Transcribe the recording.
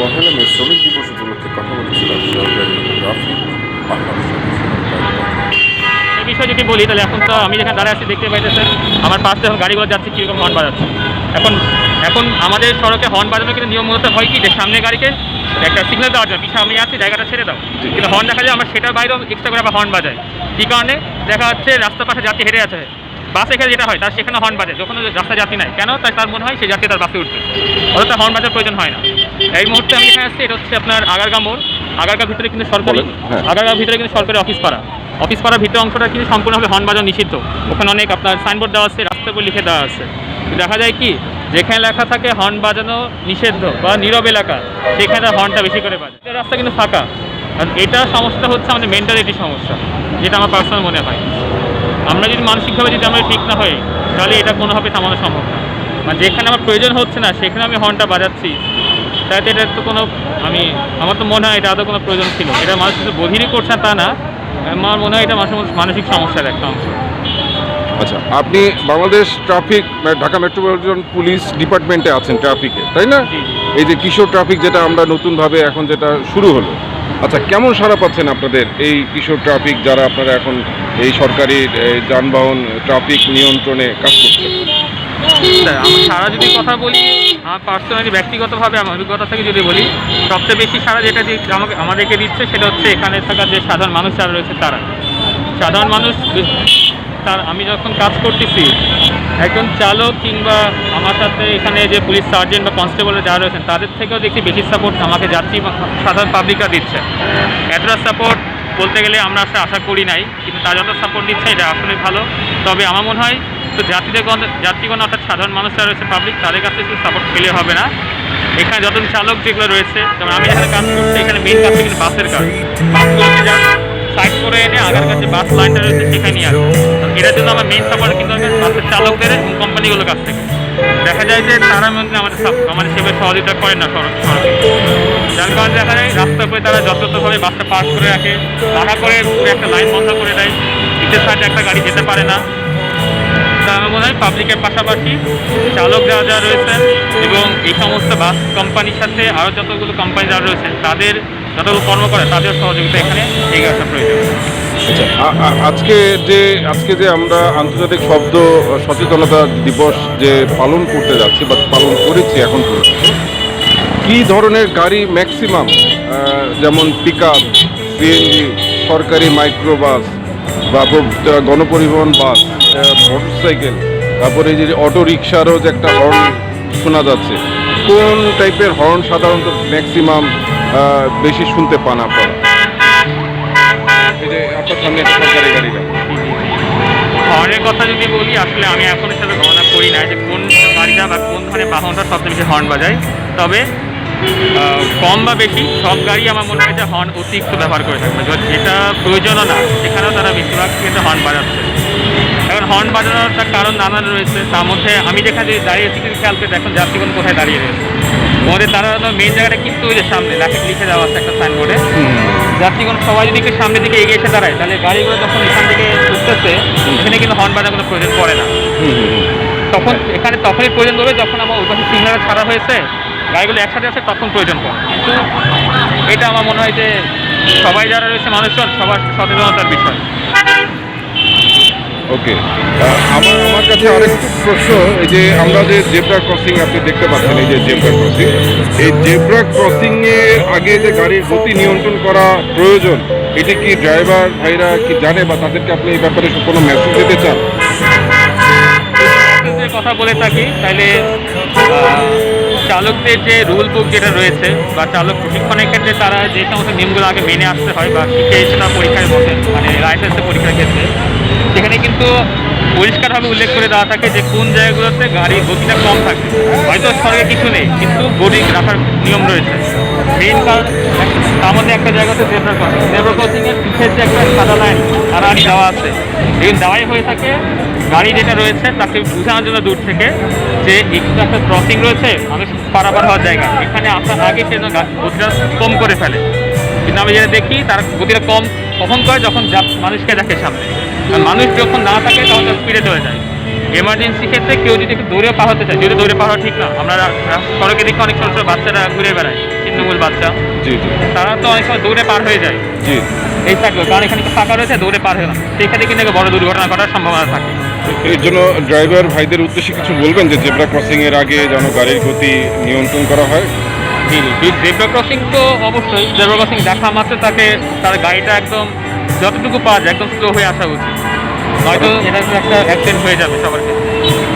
পহেলা মে শ্রমিক দিবস উপলক্ষে কথা বলেছিলাম সরকারি ট্রাফিক এই বিষয়ে যদি বলি তাহলে এখন তো আমি যেখানে দাঁড়িয়ে আছি দেখতে পাইতেছেন আমার পাশে যখন গাড়িগুলো যাচ্ছে কীরকম হর্ন বাজাচ্ছে। এখন এখন আমাদের সড়কে হর্ন বাজানো কিন্তু নিয়ম মূলত হয় কি যে সামনে গাড়িকে একটা সিগন্যাল দেওয়ার জন্য পিছনে আমি আছি জায়গাটা ছেড়ে দাও। কিন্তু হর্ন দেখা যায় আমার সেটার বাইরেও এক্সট্রা করে আবার হর্ন বাজায় কী কারণে? দেখা যাচ্ছে রাস্তার পাশে যাত্রী হেঁটে আছে বাসে এখানে যেটা হয় তার সেখানে হর্ন বাজে যখন রাস্তা যাত্রী নাই। কেন? তাই তার মনে হয় সেই যাত্রী তার বাসে উঠবে। অথচ হর্ন বাজার প্রয়োজন হয় না। এই মুহূর্তে আমি এখানে আসছি এটা হচ্ছে আপনার আগারগা মোড়। আগারগার ভিতরে কিন্তু সরকারি হ্যাঁ। ভিতরে কিন্তু সরকারি অফিস পাড়া। অফিস পাড়ার ভিতরে অংশটা কিন্তু সম্পূর্ণভাবে হর্ন বাজানো নিষিদ্ধ। ওখানে অনেক আপনার সাইনবোর্ড দেওয়া আছে রাস্তা উপর লিখে দেওয়া আছে। দেখা যায় কি যেখানে লেখা থাকে হর্ন বাজানো নিষিদ্ধ বা নীরব এলাকা সেখানে হর্নটা বেশি করে বাজে। এটা রাস্তা কিন্তু ফাঁকা। আর এটা সমস্যা হচ্ছে আমাদের মেন্টালিটি সমস্যা যেটা আমার পার্সোনাল মনে হয়। আমরা যদি মানসিকভাবে যদি আমরা ঠিক না হই তাহলে এটা কোনোভাবে থামানো সম্ভব না। মানে যেখানে আমার প্রয়োজন হচ্ছে না সেখানে আমি হর্নটা বাজাচ্ছি। তাতে এটা তো কোনো আমি আমার তো মনে হয় এটা আদৌ কোনো প্রয়োজন ছিল। এটা মানুষ শুধু বধিরই করছে তা না আমার মনে হয় এটা মানুষের মানসিক সমস্যার একটা অংশ। আচ্ছা আপনি বাংলাদেশ ট্রাফিক মানে ঢাকা মেট্রোপলিটন পুলিশ ডিপার্টমেন্টে আছেন ট্রাফিকে তাই না? এই যে কিশোর ট্রাফিক যেটা আমরা নতুনভাবে এখন যেটা শুরু হলো। আচ্ছা কেমন সারা পাচ্ছেন আপনাদের এই কিশোর ট্রাফিক যারা আপনারা এখন এই সরকারি যানবাহন ট্রাফিক নিয়ন্ত্রণে কাজ করছেন? সারা যদি কথা বলি, আমার পার্সোনালি ব্যক্তিগতভাবে, আমার অভিজ্ঞতা থেকে যদি বলি, সবচেয়ে বেশি সারা যেটা আমাকে, আমাদেরকে দিচ্ছে সেটা হচ্ছে এখানে থাকা যে সাধারণ মানুষ যারা রয়েছে তারা। সাধারণ মানুষ তার, আমি যখন কাজ করতেছি, একজন চালক কিংবা আমার সাথে এখানে যে পুলিশ সার্জেন্ট বা কনস্টেবল যারা রয়েছেন, তাদের থেকেও দেখছি বেশি সাপোর্ট আমাকে যাত্রী সাধারণ পাবলিকরা দিচ্ছে। এতটা সাপোর্ট বলতে গেলে আমরা আসলে আশা করি নাই, কিন্তু তারা যত সাপোর্ট দিচ্ছে এটা আসলে ভালো। তবে আমার মনে হয়, তো যাত্রীদের যাত্রীগণ অর্থাৎ সাধারণ মানুষরা রয়েছে পাবলিক তাদের কাছে শুধু সাপোর্ট পেলে হবে না। এখানে যত চালক যেগুলো রয়েছে, যেমন আমি যেখানে কাজ করছি, এখানে মেন কাজ কিন্তু বাসের কাজ। সাইড করে এনে আগার কাছে বাস লাইনটা রয়েছে সেখানে আসবে এটার জন্য আমার মেন সাপোর্ট কিন্তু বাসের চালকদের কোম্পানিগুলোর কাছ থেকে। দেখা যায় যে তারা মধ্যে আমাদের আমাদের সেভাবে সহযোগিতা করে না সড়ক সড়কে যার কারণে দেখা যায় রাস্তার উপরে তারা যথাযথভাবে বাসটা পাস করে রাখে। তাড়া করে একটা লাইন বন্ধ করে দেয়। পিছের সাইডে একটা গাড়ি যেতে পারে না। তা আমার মনে হয় পাবলিকের পাশাপাশি চালক যারা যারা রয়েছেন এবং এই সমস্ত বাস কোম্পানির সাথে আরও যতগুলো কোম্পানি যারা রয়েছে তাদের যতগুলো কর্ম করে তাদের সহযোগিতা এখানে এগিয়ে আসা প্রয়োজন। আজকে যে আজকে যে আমরা আন্তর্জাতিক শব্দ সচেতনতা দিবস যে পালন করতে যাচ্ছি বা পালন করেছি এখন পর্যন্ত, কী ধরনের গাড়ি ম্যাক্সিমাম যেমন পিক আপ সিএনজি সরকারি মাইক্রোবাস বা গণপরিবহন বাস মোটরসাইকেল তারপরে যে অটো রিক্সারও যে একটা হর্ন শোনা যাচ্ছে, কোন টাইপের হর্ন সাধারণত ম্যাক্সিমাম বেশি শুনতে পান আপনারা? যে সামনে একটা সরকারি গাড়ি। হর্নের কথা যদি বলি আসলে আমি এখন হিসাবে গণনা করি না যে কোন গাড়িটা বা কোন ধরনের বাহনটা সবচেয়ে বেশি হর্ন বাজায়। তবে কম বা বেশি সব গাড়ি আমার মনে হয় যে হর্ন অতিরিক্ত ব্যবহার করে থাকবে। যেটা প্রয়োজনও না সেখানেও তারা বেশিরভাগ কিন্তু হর্ন বাজাচ্ছে। এখন হর্ন বাজানোর একটা কারণ নানান রয়েছে। তার মধ্যে আমি যেখানে দাঁড়িয়েছি কিন্তু খেয়াল করে দেখুন যাত্রীগণ কোথায় দাঁড়িয়ে রয়েছে। আমাদের দাঁড়ানোর মেন জায়গাটা কিন্তু ওই যে সামনে লেখা লিখে দেওয়া আছে একটা সাইনবোর্ডে যাত্রীগণ সবাই যদি একটু সামনের দিকে এগিয়ে এসে দাঁড়ায় তাহলে গাড়িগুলো যখন এখান থেকে উঠতেছে এখানে কিন্তু হর্ন বাজার কোনো প্রয়োজন পড়ে না। তখন এখানে তখনই প্রয়োজন পড়বে যখন আমার ওই পাশে সিগন্যাল ছাড়া হয়েছে গাড়িগুলো একসাথে আছে তখন প্রয়োজন পড়ে। কিন্তু এটা আমার মনে হয় যে সবাই যারা রয়েছে মানুষজন সবার সচেতনতার বিষয়। ওকে আমার আমার কাছে আরেকটু প্রশ্ন, এই যে আমরা যে জেব্রা ক্রসিং আপনি দেখতে পাচ্ছেন, এই যে জেব্রা ক্রসিং এই জেব্রা ক্রসিং এর আগে যে গাড়ির গতি নিয়ন্ত্রণ করা প্রয়োজন, এটা কি ড্রাইভার ভাইরা কি জানে বা তাদেরকে আপনি এই ব্যাপারে কোনো মেসেজ দিতে চান? কথা বলে থাকি তাহলে চালকদের যে রুল বুক যেটা রয়েছে, বা চালক প্রশিক্ষণের ক্ষেত্রে তারা যে সমস্ত নিয়মগুলো আগে মেনে আসতে হয় বা শিখে সেটা পরীক্ষায় বসে মানে লাইসেন্সের পরীক্ষার ক্ষেত্রে সেখানে কিন্তু পরিষ্কারভাবে উল্লেখ করে দেওয়া থাকে যে কোন জায়গাগুলোতে গাড়ির গতিটা কম থাকে। হয়তো সরকার কিছু নেই, কিন্তু গতি রাখার নিয়ম রয়েছে। মেইন কারণ মধ্যে একটা জায়গাতে জেব্রা ক্রসিং জেব্রা ক্রসিংয়ের পিছের যে একটা সাদা লাইন আড়াআড়ি দেওয়া আছে। এগুলো দেওয়াই হয়ে থাকে, গাড়ি যেটা রয়েছে, তাকে বোঝানোর জন্য দূর থেকে যে একটু একটা ক্রসিং রয়েছে মানুষ পারাপার হওয়ার জায়গা। এখানে আসার আগে সে গতিটা কম করে ফেলে। কিন্তু আমি যেটা দেখি, তার গতিটা কম, কখন করে, যখন মানুষকে দেখে সামনে। মানুষ যখন না থাকে তখন স্পিডে চলে যায়। এমার্জেন্সি ক্ষেত্রে কেউ যদি একটু দৌড়ে পার হতে চায় যদি দৌড়ে পার ঠিক না আমরা সড়কে দেখি অনেক ছোটো ছোটো বাচ্চারা ঘুরে বেড়ায় ছিন্নমূল বাচ্চা। জি তারা তো অনেক সময় দৌড়ে পার হয়ে যায়। জি। এই থাকবে কারণ এখানে একটু ফাঁকা রয়েছে দৌড়ে পার হয়ে না। সেক্ষেত্রে কিন্তু একটা বড় দুর্ঘটনা ঘটার সম্ভাবনা থাকে। এর জন্য ড্রাইভার ভাইদের উদ্দেশ্যে কিছু বলবেন যে জেব্রা ক্রসিং এর আগে যেন গাড়ির গতি নিয়ন্ত্রণ করা হয়? জি জি জেব্রা ক্রসিং তো অবশ্যই। জেব্রা ক্রসিং দেখা মাত্র তাকে তার গাড়িটা একদম যতটুকু পাওয়া যায় একদম স্লো হয়ে আসা উচিত। নয়তো এটা একটা অ্যাক্সিডেন্ট হয়ে যাবে সবার ক্ষেত্রে।